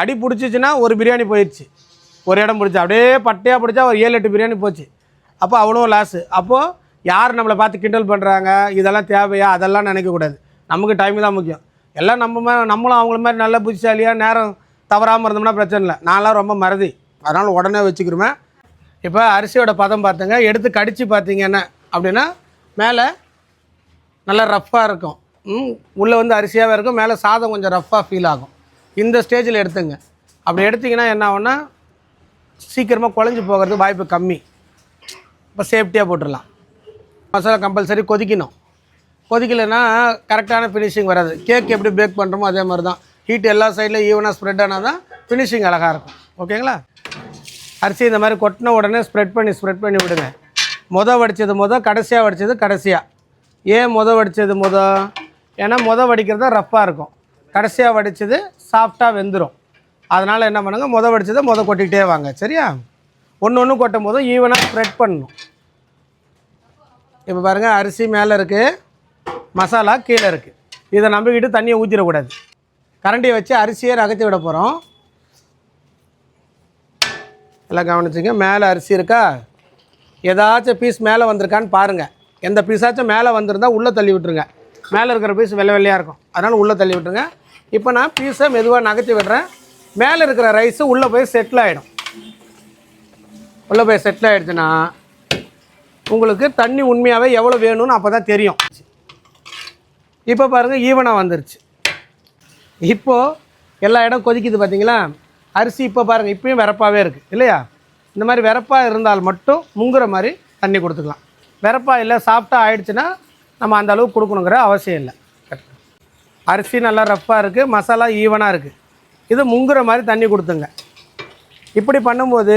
அடி பிடிச்சிச்சின்னா ஒரு பிரியாணி போயிடுச்சு. ஒரு இடம் பிடிச்சி. அப்படியே பட்டையாக பிடிச்சா ஒரு ஏழு எட்டு பிரியாணி போச்சு. அப்போ அவ்வளோ லாஸு அப்போது யார் நம்மளை பார்த்து கிண்டல் பண்ணுறாங்க இதெல்லாம் தேவையா? அதெல்லாம் நினைக்கக்கூடாது நமக்கு டைம் தான் முக்கியம். எல்லாம் நம்ம மாதிரி நம்மளும் அவங்கள மாதிரி நல்ல புத்திசாலியாக நேரம் தவறாமல் இருந்தோம்னா பிரச்சனை இல்லை. நான்லாம் ரொம்ப மறதி. அதனால் உடனே வச்சுக்கிருவேன் இப்போ அரிசியோட பதம் பார்த்துங்க எடுத்து கடித்து பார்த்தீங்கன்னா அப்படின்னா மேலே நல்லா ரஃப்பாக இருக்கும். ம் உள்ளே வந்து அரிசியாகவே இருக்கும். மேலே சாதம் கொஞ்சம் ரஃப்பாக ஃபீல் ஆகும். இந்த ஸ்டேஜில் எடுத்துங்க. அப்படி எடுத்திங்கன்னா என்ன ஆகும்னா சீக்கிரமாக குழஞ்சி போகிறது வாய்ப்பு கம்மி. இப்போ சேஃப்டியாக போட்டுடலாம். மசாலா கம்பல்சரி கொதிக்கணும். கொதிக்கலைன்னா கரெக்டான ஃபினிஷிங் வராது. கேக் எப்படி பேக் பண்ணுறோமோ அதே மாதிரி தான் ஹீட் எல்லா சைட்லையும் ஈவனாக ஸ்ப்ரெட் ஆனால் தான் ஃபினிஷிங் அழகாக இருக்கும். ஓகேங்களா அரிசி இந்த மாதிரி கொட்டின உடனே ஸ்ப்ரெட் பண்ணி ஸ்ப்ரெட் பண்ணி விடுங்க. முத வடித்தது முத கடைசியாக வடித்தது கடைசியாக ஏன் முத வடித்தது முத? ஏன்னா முத வடிக்கிறது தான் ரஃப்பாக இருக்கும். கடைசியாக வடித்தது சாஃப்டாக வெந்துடும் அதனால் என்ன பண்ணுங்கள் மொதல் வடித்ததை முத கொட்டிக்கிட்டே வாங்க. சரியா? ஒன்று ஒன்று கொட்டும் போதும் ஈவனாக ஸ்ப்ரெட் பண்ணணும். இப்போ பாருங்கள் அரிசி மேலே இருக்குது மசாலா கீழே இருக்குது இதை நம்பிக்கிட்டு தண்ணியை ஊற்றிடக்கூடாது கரண்டியை வச்சு அரிசியை நகர்த்தி விட போகிறோம் எல்லாம் கவனிச்சிங்க மேலே அரிசி இருக்கா? ஏதாச்சும் பீஸ் மேலே வந்திருக்கான்னு பாருங்கள் எந்த பீஸாச்சும் மேலே வந்திருந்தால் உள்ளே தள்ளி விட்டுருங்க. மேலே இருக்கிற பீஸ் வெள்ளை வெள்ளையாக இருக்கும். அதனால் உள்ளே தள்ளி விட்டுருங்க. இப்போ நான் பீஸை மெதுவாக நகர்த்தி விடுறேன். மேலே இருக்கிற ரைஸு உள்ளே போய் செட்டில் ஆகிடும் உள்ளே போய் செட்டில் ஆகிடுச்சுன்னா உங்களுக்கு தண்ணி உண்மையாகவே எவ்வளோ வேணும்னு அப்போ தான் தெரியும். இப்போ பாருங்கள் ஈவனாக வந்துருச்சு. இப்போது எல்லா இடம் கொதிக்குது பார்த்தீங்களா அரிசி இப்போ பாருங்கள் இப்பயும் விறப்பாகவே இருக்குது இல்லையா? இந்த மாதிரி விறப்பாக இருந்தால் மட்டும் முங்குற மாதிரி தண்ணி கொடுத்துக்கலாம். விறப்பாக இல்லை சாஃப்டாக ஆயிடுச்சுன்னா நம்ம அந்த அளவுக்கு கொடுக்கணுங்கிற அவசியம் இல்லை. அரிசி நல்லா ரஃப்பாக இருக்குது மசாலா ஈவனாக இருக்குது இது முங்குற மாதிரி தண்ணி கொடுத்துங்க. இப்படி பண்ணும்போது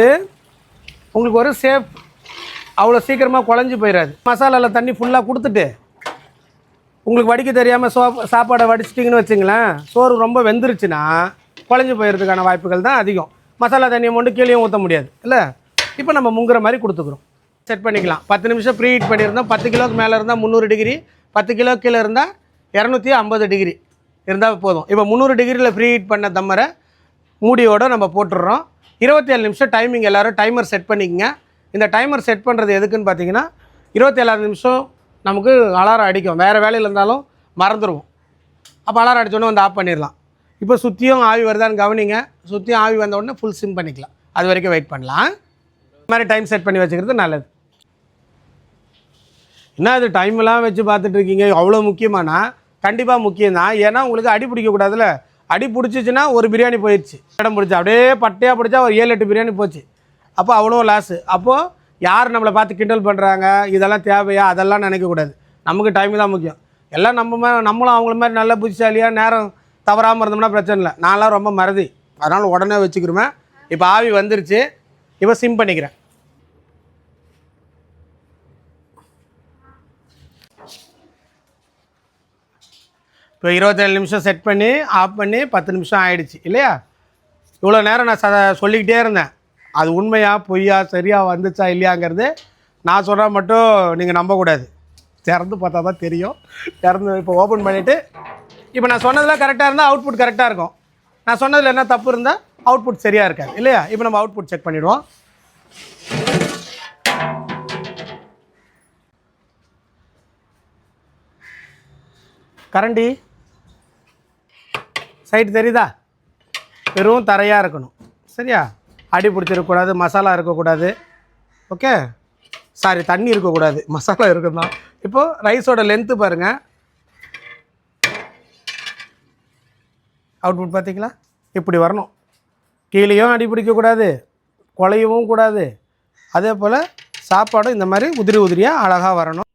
உங்களுக்கு ஒரு சேஃப் அவ்வளோ சீக்கிரமாக குழஞ்சி போயிடாது மசாலாவில் தண்ணி ஃபுல்லாக கொடுத்துட்டு உங்களுக்கு வடிக்க தெரியாமல் சோ சாப்பாடை வடிச்சிட்டிங்கன்னு வச்சுங்களேன் சோறு ரொம்ப வெந்துருச்சுன்னா குழஞ்சி போயிடுறதுக்கான வாய்ப்புகள் தான் அதிகம். மசாலா தண்ணியை மட்டும் கீழே ஊற்ற முடியாது இல்லை? இப்போ நம்ம முங்குற மாதிரி கொடுத்துக்குறோம். செட் பண்ணிக்கலாம். பத்து நிமிஷம் ப்ரீ ஹீட் பண்ணியிருந்தோம். பத்து கிலோக்கு மேலே இருந்தால் முந்நூறு டிகிரி பத்து கிலோ கீழே இருந்தால் இரநூத்தி ஐம்பது டிகிரி இருந்தால் போதும். இப்போ முந்நூறு டிகிரியில் ஃப்ரீ ஹீட் பண்ண தம்மரை மூடியோடு நம்ம போட்டுடுறோம். இருபத்தேழு நிமிஷம் டைமிங் எல்லோரும் டைமர் செட் பண்ணிக்கங்க. இந்த டைமர் செட் பண்ணுறது எதுக்குன்னு பார்த்தீங்கன்னா இருபத்தேழாவது நிமிஷம் நமக்கு அலாரம் அடிக்கும். வேறு வேலையில் இருந்தாலும் மறந்துடுவோம் அப்போ அலாரம் அடித்தோடனே வந்து ஆஃப் பண்ணிடலாம். இப்போ சுற்றியும் ஆவி வருதான்னு கவனிங்க. சுற்றியும் ஆவி வந்த உடனே ஃபுல் சிம் பண்ணிக்கலாம். அது வரைக்கும் வெயிட் பண்ணலாம். இந்த மாதிரி டைம் செட் பண்ணி வச்சுக்கிறது நல்லது. என்ன இது டைம்லாம் வச்சு பார்த்துட்டு இருக்கீங்க? அவ்வளோ முக்கியமானா? கண்டிப்பாக முக்கியம் தான் ஏன்னா உங்களுக்கு அடி பிடிக்கக்கூடாதுல்ல அடி பிடிச்சிச்சின்னா ஒரு பிரியாணி போயிடுச்சு இடம் பிடிச்சி அப்படியே பட்டையாக பிடிச்சா ஒரு ஏழு எட்டு பிரியாணி போச்சு. அப்போ அவ்வளோ லாஸு அப்போது யார் நம்மளை பார்த்து கிண்டல் பண்ணுறாங்க இதெல்லாம் தேவையா? அதெல்லாம் நினைக்கக்கூடாது நமக்கு டைம் தான் முக்கியம். எல்லாம் நம்ம மாதிரி நம்மளும் அவங்கள மாதிரி நல்ல புத்திசாலியாக நேரம் தவறாமல் இருந்தோம்னா பிரச்சனை இல்லை. நான்லாம் ரொம்ப மறதி. அதனால் உடனே வச்சுக்கிறோமே இப்போ ஆவி வந்துருச்சு. இப்போ சிம் பண்ணிக்கிறேன். இப்போ இருபத்தேழு நிமிஷம் செட் பண்ணி ஆஃப் பண்ணி பத்து நிமிஷம் ஆயிடுச்சு இல்லையா? இவ்வளோ நேரம் நான் ச சொல்லிக்கிட்டே இருந்தேன். அது உண்மையா பொய்யா சரியாக வந்துச்சா இல்லையாங்கிறது நான் சொன்னால் மட்டும் நீங்கள் நம்பக்கூடாது. திறந்து பார்த்தா தான் தெரியும். திறந்து இப்போ ஓப்பன் பண்ணிவிட்டு இப்போ நான் சொன்னதெல்லாம் கரெக்டாக இருந்தால் அவுட்புட் கரெக்டாக இருக்கும். நான் சொன்னதில் என்ன தப்பு இருந்தால் அவுட்புட் சரியாக இருக்காது இல்லையா? இப்போ நம்ம அவுட்புட் செக் பண்ணிவிடுவோம் கரண்டி? சைடு தெரியுதா? வெறும் தரையாக இருக்கணும். சரியா? அடி பிடிச்சிருக்கக்கூடாது மசாலா இருக்கக்கூடாது. ஓகே சாரி தண்ணி இருக்கக்கூடாது. மசாலா இருக்குதான். இப்போது ரைஸோட லென்த்து பாருங்கள் அவுட்புட் பார்த்தீங்களா? இப்படி வரணும். கீழேயும் அடி பிடிக்கக்கூடாது குலையவும் கூடாது. அதே போல் சாப்பாடும் இந்த மாதிரி உதிரி உதிரியாக அழகாக வரணும்.